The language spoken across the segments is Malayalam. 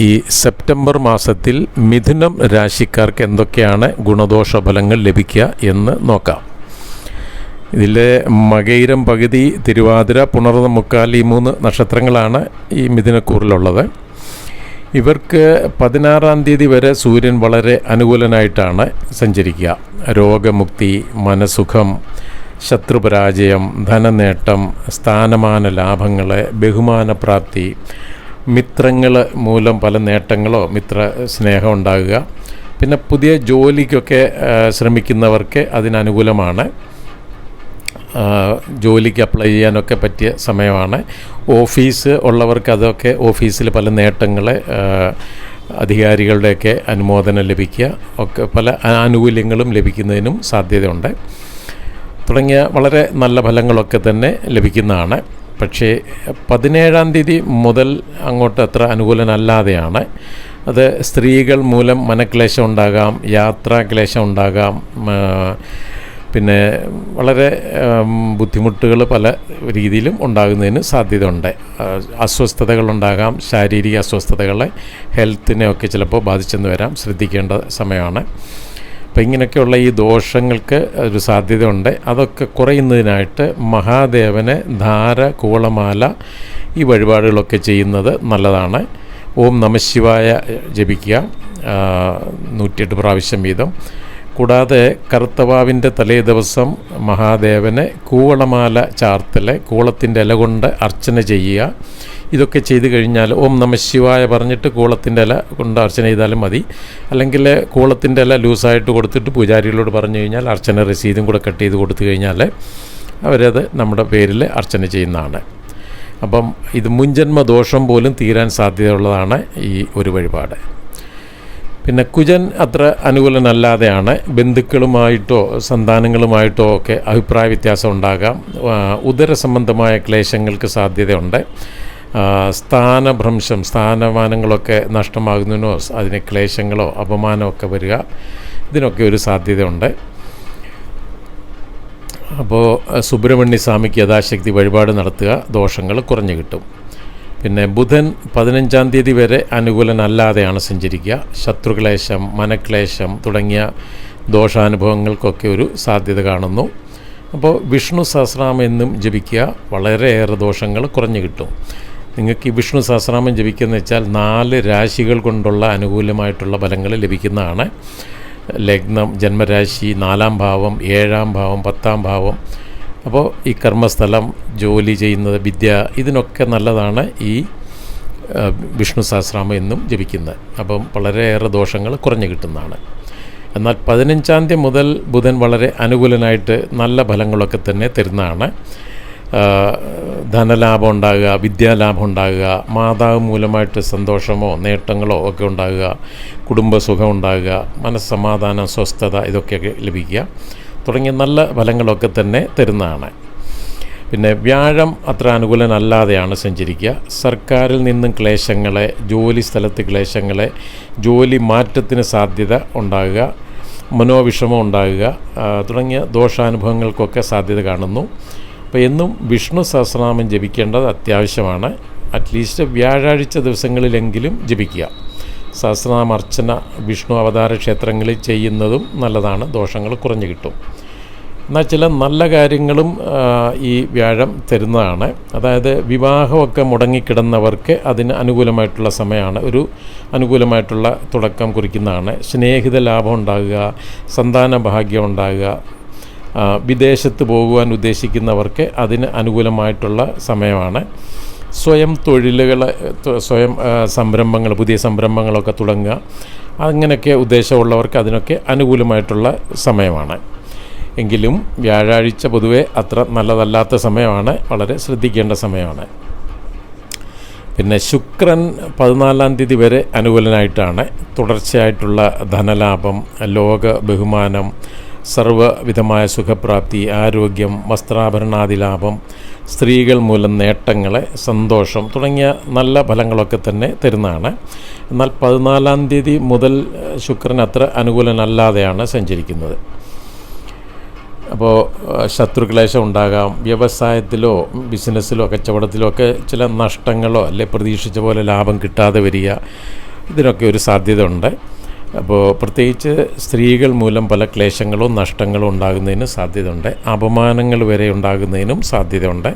ഈ സെപ്റ്റംബർ മാസത്തിൽ മിഥുനം രാശിക്കാർക്ക് എന്തൊക്കെയാണ് ഗുണദോഷ ഫലങ്ങൾ ലഭിക്കുക എന്ന് നോക്കാം. ഇതിലെ മകയിരം പകുതി തിരുവാതിര പുണർന്ന മുക്കാൽ ഈ മൂന്ന് നക്ഷത്രങ്ങളാണ് ഈ മിഥുനക്കൂറിലുള്ളത്. ഇവർക്ക് പതിനാറാം തീയതി വരെ സൂര്യൻ വളരെ അനുകൂലനായിട്ടാണ് സഞ്ചരിക്കുക. രോഗമുക്തി മനസുഖം ശത്രുപരാജയം ധനനേട്ടം സ്ഥാനമാന ലാഭങ്ങൾ ബഹുമാനപ്രാപ്തി മിത്രങ്ങൾ മൂലം പല നേട്ടങ്ങളോ മിത്ര സ്നേഹം ഉണ്ടാകുക. പിന്നെ പുതിയ ജോലിക്കൊക്കെ ശ്രമിക്കുന്നവർക്ക് അതിനനുകൂലമാണ്. ജോലിക്ക് അപ്ലൈ ചെയ്യാനൊക്കെ പറ്റിയ സമയമാണ്. ഓഫീസ് ഉള്ളവർക്ക് അതൊക്കെ ഓഫീസിൽ പല നേട്ടങ്ങൾ അധികാരികളുടെയൊക്കെ അനുമോദനം ലഭിക്കുക. ഒക്കെ പല ആനുകൂല്യങ്ങളും ലഭിക്കുന്നതിനും സാധ്യതയുണ്ട്. തുടങ്ങിയ വളരെ നല്ല ഫലങ്ങളൊക്കെ തന്നെ ലഭിക്കുന്നതാണ്. പക്ഷേ പതിനേഴാം തീയതി മുതൽ അങ്ങോട്ട് അത്ര അനുകൂലനല്ലാതെയാണ്. അത് സ്ത്രീകൾ മൂലം മനക്ലേശം ഉണ്ടാകാം യാത്രാക്ലേശം ഉണ്ടാകാം പിന്നെ വളരെ ബുദ്ധിമുട്ടുകൾ പല രീതിയിലും ഉണ്ടാകുന്നതിന് സാധ്യതയുണ്ട്. അസ്വസ്ഥതകളുണ്ടാകാം ശാരീരിക അസ്വസ്ഥതകളെ ഹെൽത്തിനെയൊക്കെ ചിലപ്പോൾ ബാധിച്ചെന്ന് വരാം ശ്രദ്ധിക്കേണ്ട സമയമാണ്. അപ്പം ഇങ്ങനെയൊക്കെയുള്ള ഈ ദോഷങ്ങൾക്ക് ഒരു സാധ്യതയുണ്ട്. അതൊക്കെ കുറയുന്നതിനായിട്ട് മഹാദേവനെ ധാര കൂളമാല ഈ വഴിപാടുകളൊക്കെ ചെയ്യുന്നത് നല്ലതാണ്. ഓം നമശിവായ ജപിക്കുക നൂറ്റിയെട്ട് പ്രാവശ്യം വീതം. കൂടാതെ കറുത്തവാവിന്റെ തലേ ദിവസം മഹാദേവനെ കൂവളമാല ചാർത്തിലെ കൂളത്തിന്റെ ഇല കൊണ്ട് അർച്ചന ചെയ്യുക. ഇതൊക്കെ ചെയ്തു കഴിഞ്ഞാൽ ഓം നമ ശിവായ പറഞ്ഞിട്ട് കൂളത്തിന്റെ ഇല കൊണ്ട് അർച്ചന ചെയ്താലും മതി. അല്ലെങ്കിൽ കൂളത്തിന്റെ ഇല ലൂസായിട്ട് കൊടുത്തിട്ട് പൂജാരികളോട് പറഞ്ഞു കഴിഞ്ഞാൽ അർച്ചന രസീതും കൂടെ കട്ട് ചെയ്ത് കൊടുത്തു കഴിഞ്ഞാൽ അവരത് നമ്മുടെ പേരിൽ അർച്ചന ചെയ്യുന്നതാണ്. അപ്പം ഇത് മുൻജന്മ ദോഷം പോലും തീരാൻ സാധ്യതയുള്ളതാണ് ഈ ഒരു വഴിപാട്. പിന്നെ കുജൻ അത്ര അനുകൂലനല്ലാതെയാണ് ബന്ധുക്കളുമായിട്ടോ സന്താനങ്ങളുമായിട്ടോ ഒക്കെ അഭിപ്രായ വ്യത്യാസം ഉണ്ടാകാം. ഉദര സംബന്ധമായ ക്ലേശങ്ങൾക്ക് സാധ്യതയുണ്ട്. സ്ഥാനഭ്രംശം സ്ഥാനമാനങ്ങളൊക്കെ നഷ്ടമാകുന്നതിനോ അതിന് ക്ലേശങ്ങളോ അപമാനമൊക്കെ വരിക ഇതിനൊക്കെ ഒരു സാധ്യതയുണ്ട്. അപ്പോൾ സുബ്രഹ്മണ്യ സ്വാമിക്ക് യഥാശക്തി വഴിപാട് നടത്തുക ദോഷങ്ങൾ കുറഞ്ഞു കിട്ടും. പിന്നെ ബുധൻ പതിനഞ്ചാം തീയതി വരെ അനുകൂലനല്ലാതെയാണ് സഞ്ചരിക്കുക. ശത്രുക്ലേശം മനക്ലേശം തുടങ്ങിയ ദോഷാനുഭവങ്ങൾക്കൊക്കെ ഒരു സാധ്യത കാണുന്നു. അപ്പോൾ വിഷ്ണു സഹസ്രനാമം എന്നും ജപിക്കുക വളരെയേറെ ദോഷങ്ങൾ കുറഞ്ഞു കിട്ടും. നിങ്ങൾക്ക് ഈ വിഷ്ണു സഹസ്രനാമം ജപിക്കുന്ന വെച്ചാൽ നാല് രാശികൾ കൊണ്ടുള്ള അനുകൂലമായിട്ടുള്ള ഫലങ്ങൾ ലഭിക്കുന്നതാണ്. ലഗ്നം ജന്മരാശി നാലാം ഭാവം ഏഴാം ഭാവം പത്താം ഭാവം. അപ്പോൾ ഈ കർമ്മസ്ഥലം ജോലി ചെയ്യുന്നത് വിദ്യ ഇതിനൊക്കെ നല്ലതാണ് ഈ വിഷ്ണു സഹസ്രാമം എന്നും ജപിക്കുന്നത്. അപ്പം വളരെയേറെ ദോഷങ്ങൾ കുറഞ്ഞു കിട്ടുന്നതാണ്. എന്നാൽ പതിനഞ്ചാം തീയതി മുതൽ ബുധൻ വളരെ അനുകൂലനായിട്ട് നല്ല ഫലങ്ങളൊക്കെ തന്നെ തരുന്നതാണ്. ധനലാഭം ഉണ്ടാകുക വിദ്യാലാഭം ഉണ്ടാകുക മാതാവ് മൂലമായിട്ട് സന്തോഷമോ നേട്ടങ്ങളോ ഒക്കെ ഉണ്ടാകുക കുടുംബസുഖം ഉണ്ടാകുക മനസ്സമാധാനം സ്വസ്ഥത ഇതൊക്കെ ലഭിക്കുക. തുടങ്ങിയ നല്ല ഫലങ്ങളൊക്കെ തന്നെ തരുന്നതാണ്. പിന്നെ വ്യാഴം അത്ര അനുകൂലനല്ലാതെയാണ് സഞ്ചരിക്കുക. സർക്കാരിൽ നിന്നും ക്ലേശങ്ങളെ ജോലി സ്ഥലത്ത് ക്ലേശങ്ങളെ ജോലി മാറ്റത്തിന് സാധ്യത ഉണ്ടാകുക മനോവിഷമം ഉണ്ടാകുക തുടങ്ങിയ ദോഷാനുഭവങ്ങൾക്കൊക്കെ സാധ്യത കാണുന്നു. അപ്പോൾ എന്നും വിഷ്ണു സഹസ്രനാമം ജപിക്കേണ്ടത് അത്യാവശ്യമാണ്. അറ്റ്ലീസ്റ്റ് വ്യാഴാഴ്ച ദിവസങ്ങളിലെങ്കിലും ജപിക്കുക. സഹസ്രനാമർച്ചന വിഷ്ണു അവതാര ക്ഷേത്രങ്ങളിൽ ചെയ്യുന്നതും നല്ലതാണ്. ദോഷങ്ങൾ കുറഞ്ഞു കിട്ടും. എന്നാൽ ചില നല്ല കാര്യങ്ങളും ഈ വ്യാഴം തരുന്നതാണ്. അതായത് വിവാഹമൊക്കെ മുടങ്ങിക്കിടന്നവർക്ക് അതിന് അനുകൂലമായിട്ടുള്ള സമയമാണ്. ഒരു അനുകൂലമായിട്ടുള്ള തുടക്കം കുറിക്കുന്നതാണ്. സ്നേഹിത ലാഭം ഉണ്ടാകുക സന്താന ഭാഗ്യം ഉണ്ടാകുക വിദേശത്ത് പോകുവാൻ ഉദ്ദേശിക്കുന്നവർക്ക് അതിന് അനുകൂലമായിട്ടുള്ള സമയമാണ്. സ്വയം തൊഴിലുകൾ സ്വയം സംരംഭങ്ങൾ പുതിയ സംരംഭങ്ങളൊക്കെ തുടങ്ങുക. അങ്ങനെയൊക്കെ ഉദ്ദേശമുള്ളവർക്ക് അതിനൊക്കെ അനുകൂലമായിട്ടുള്ള സമയമാണ്. എങ്കിലും വ്യാഴാഴ്ച പൊതുവെ അത്ര നല്ലതല്ലാത്ത സമയമാണ്. വളരെ ശ്രദ്ധിക്കേണ്ട സമയമാണ്. പിന്നെ ശുക്രൻ പതിനാലാം തീയതി വരെ അനുകൂലനായിട്ടാണ്. തുടർച്ചയായിട്ടുള്ള ധനലാഭം ലോക ബഹുമാനം സർവവിധമായ സുഖപ്രാപ്തി ആരോഗ്യം വസ്ത്രാഭരണാദി ലാഭം സ്ത്രീകൾ മൂലം നേട്ടങ്ങൾ സന്തോഷം തുടങ്ങിയ നല്ല ഫലങ്ങളൊക്കെ തന്നെ തരുന്നതാണ്. എന്നാൽ പതിനാലാം തീയതി മുതൽ ശുക്രൻ അത്ര അനുകൂലനല്ലാതെയാണ് സഞ്ചരിക്കുന്നത്. അപ്പോൾ ശത്രുക്ലേശം ഉണ്ടാകാം വ്യവസായത്തിലോ ബിസിനസ്സിലോ കച്ചവടത്തിലോ ഒക്കെ ചില നഷ്ടങ്ങളോ അല്ലെ പ്രതീക്ഷിച്ച പോലെ ലാഭം കിട്ടാതെ വരിക ഇതിനൊക്കെ ഒരു സാധ്യത ഉണ്ട് അപ്പോൾ പ്രത്യേകിച്ച് സ്ത്രീകൾ മൂലം പല ക്ലേശങ്ങളും നഷ്ടങ്ങളും ഉണ്ടാകുന്നതിന് സാധ്യതയുണ്ട്. അപമാനങ്ങൾ വരെ ഉണ്ടാകുന്നതിനും സാധ്യതയുണ്ട്.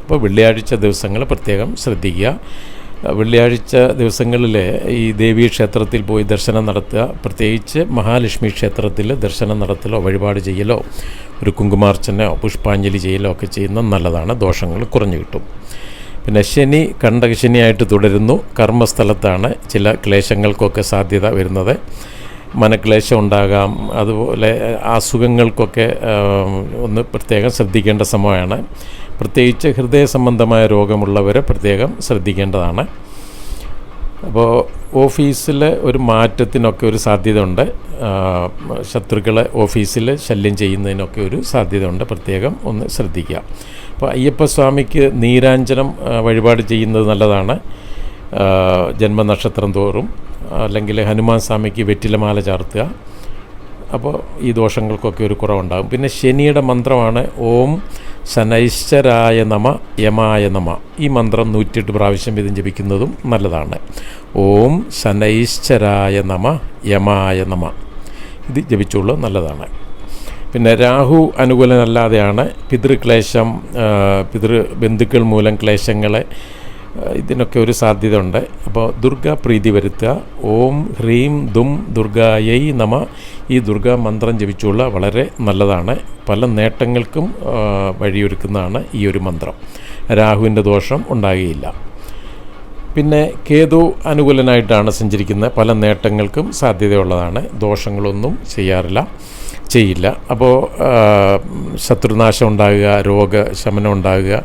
അപ്പോൾ വെള്ളിയാഴ്ച ദിവസങ്ങൾ പ്രത്യേകം ശ്രദ്ധിക്കുക. വെള്ളിയാഴ്ച ദിവസങ്ങളിൽ ഈ ദേവീ ക്ഷേത്രത്തിൽ പോയി ദർശനം നടത്തുക. പ്രത്യേകിച്ച് മഹാലക്ഷ്മി ക്ഷേത്രത്തിൽ ദർശനം നടത്തലോ വഴിപാട് ചെയ്യലോ ഒരു കുങ്കുമാർച്ചനയോ പുഷ്പാഞ്ജലി ചെയ്യലോ ഒക്കെ ചെയ്യുന്നത് നല്ലതാണ്. ദോഷങ്ങൾ കുറഞ്ഞു കിട്ടും. പിന്നെ ശനി കണ്ടകശനിയായിട്ട് തുടരുന്നു. കർമ്മസ്ഥലത്താണ് ചില ക്ലേശങ്ങൾക്കൊക്കെ സാധ്യത വരുന്നത്. മനക്ലേശം ഉണ്ടാകാം. അതുപോലെ അസുഖങ്ങൾക്കൊക്കെ ഒന്ന് പ്രത്യേകം ശ്രദ്ധിക്കേണ്ട സമയമാണ്. പ്രത്യേകിച്ച് ഹൃദയ സംബന്ധമായ രോഗമുള്ളവരെ പ്രത്യേകം ശ്രദ്ധിക്കേണ്ടതാണ്. അപ്പോൾ ഓഫീസിലെ ഒരു മാറ്റത്തിനൊക്കെ ഒരു സാധ്യത ഉണ്ട് ശത്രുക്കളെ ഓഫീസിൽ ശല്യം ചെയ്യുന്നതിനൊക്കെ ഒരു സാധ്യത ഉണ്ട് പ്രത്യേകം ഒന്ന് ശ്രദ്ധിക്കുക. അപ്പോൾ അയ്യപ്പസ്വാമിക്ക് നീരാഞ്ജനം വഴിപാട് ചെയ്യുന്നത് നല്ലതാണ്. ജന്മനക്ഷത്രം തോറും അല്ലെങ്കിൽ ഹനുമാൻ സ്വാമിക്ക് വെറ്റിലമാല ചാർത്തുക. അപ്പോൾ ഈ ദോഷങ്ങൾക്കൊക്കെ ഒരു കുറവുണ്ടാകും. പിന്നെ ശനിയുടെ മന്ത്രമാണ് ഓം ശനൈശ്വരായ നമ യമായ നമ. ഈ മന്ത്രം നൂറ്റിയെട്ട് പ്രാവശ്യം വീതം ജപിക്കുന്നതും നല്ലതാണ്. ഓം ശനൈശ്വരായ നമ യമായ നമ. ഇത് ജപിച്ചുള്ളൂ നല്ലതാണ്. പിന്നെ രാഹു അനുകൂലനല്ലാതെയാണ് പിതൃക്ലേശം പിതൃ ബന്ധുക്കൾ മൂലം ക്ലേശങ്ങളെ ഇതിനൊക്കെ ഒരു സാധ്യത ഉണ്ട് അപ്പോൾ ദുർഗ പ്രീതി വരുത്തുക. ഓം ഹ്രീം ദും ദുർഗായൈ നമ ഈ ദുർഗാ മന്ത്രം ജപിച്ചുള്ള വളരെ നല്ലതാണ്. പല നേട്ടങ്ങൾക്കും വഴിയൊരുക്കുന്നതാണ് ഈ ഒരു മന്ത്രം. രാഹുവിന്റെ ദോഷം ഉണ്ടാകുകയില്ല പിന്നെ കേതു അനുകൂലനായിട്ടാണ് സഞ്ചരിക്കുന്ന പല നേട്ടങ്ങൾക്കും സാധ്യതയുള്ളതാണ്. ദോഷങ്ങളൊന്നും ചെയ്യാറില്ല ചെയ്യില്ല. അപ്പോൾ ശത്രുനാശം ഉണ്ടാകുക രോഗശമനം ഉണ്ടാകുക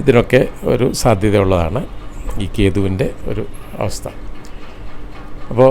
ഇതിനൊക്കെ ഒരു സാധ്യതയുള്ളതാണ് ഈ കേതുവിന്റെ ഒരു അവസ്ഥ. അപ്പോൾ